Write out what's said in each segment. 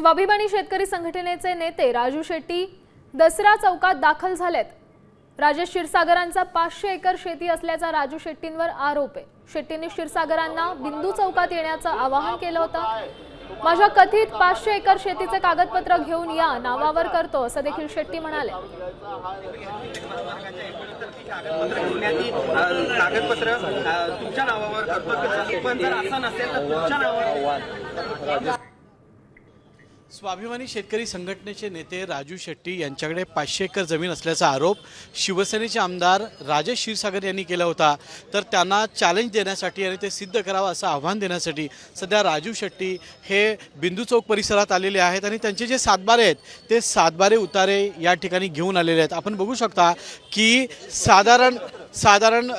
स्वाभिमानी शेतकरी संघटनेचे नेते राजू शेट्टी दसरा चौकात दाखल झालेत. राजेश क्षीरसागरांचा पाचशे एकर शेती असल्याचा राजू शेट्टींवर आरोप आहे. शेट्टींनी क्षीरसागरांना बिंदू चौकात येण्याचं आवाहन केलं होतं. माझ्या कथित पाचशे एकर शेतीचे कागदपत्र घेऊन या नावावर करतो असं देखील शेट्टी म्हणाले. कागदपत्र तुमच्या नावावर करतो. पण जर असं नसेल तर तुमच्या नावावर स्वाभिमानी शेतकरी संघटनेचे नेते राजू शेट्टी यांच्याकडे पाचशे एकर जमीन असल्याचा आरोप शिवसेनेचे आमदार राजेश क्षीरसागर यांनी केला होता. तर त्यांना चॅलेंज देण्यासाठी आणि ते सिद्ध करावं असं आव्हान देण्यासाठी सध्या राजू शेट्टी हे बिंदू चौक परिसरात आलेले आहेत आणि त्यांचे जे सातबारे आहेत ते सातबारे उतारे या ठिकाणी घेऊन आलेले आहेत. आपण बघू शकता की साधारण साधारण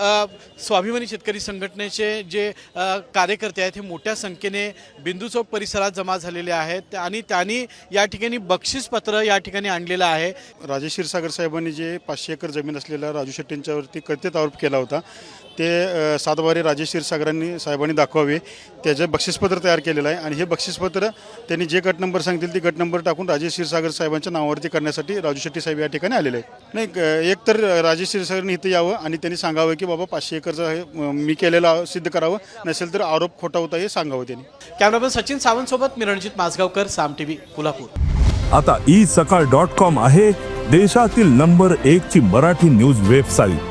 स्वाभिमानी शेतकरी संघटनेचे जे कार्यकर्ते आहेत हे मोठ्या संख्येने बिंदू चौक परिसरात जमा झालेले आहेत आणि त्यांनी या ठिकाणी बक्षीसपत्र या ठिकाणी आणलेलं आहे. राजेश क्षीरसागर साहेबांनी जे पाचशे एकर जमीन असलेल्या राजू शेट्टींच्यावरती कथित आरोप केला होता. ते सातबारे राजेश क्षीरसागरांनी साहेबांनी दाखवावे. त्याचे बक्षीसपत्र तयार केलेलं आहे आणि हे बक्षीसपत्र त्यांनी जे गट नंबर सांगतील ते गट नंबर टाकून राजेश क्षीरसागर साहेबांच्या नावावरती करण्यासाठी राजू शेट्टी साहेब या ठिकाणी आलेले आहेत. नाही एक तर राजेश क्षीरसागरनी इथं यावं आणि त्यांनी सांगावं की बाबा पाचशे एकरचं हे मी केलेलं सिद्ध करावं. नसेल तर आरोप खोटा होता हे सांगावं त्यांनी. कॅमेरामॅन सचिन सावंतसोबत मी रणजित माझगावकर साम टी व्ही कोल्हापूर. आता ई सकाळ डॉट कॉम आहे देशातील नंबर एक ची मराठी न्यूज वेबसाईट.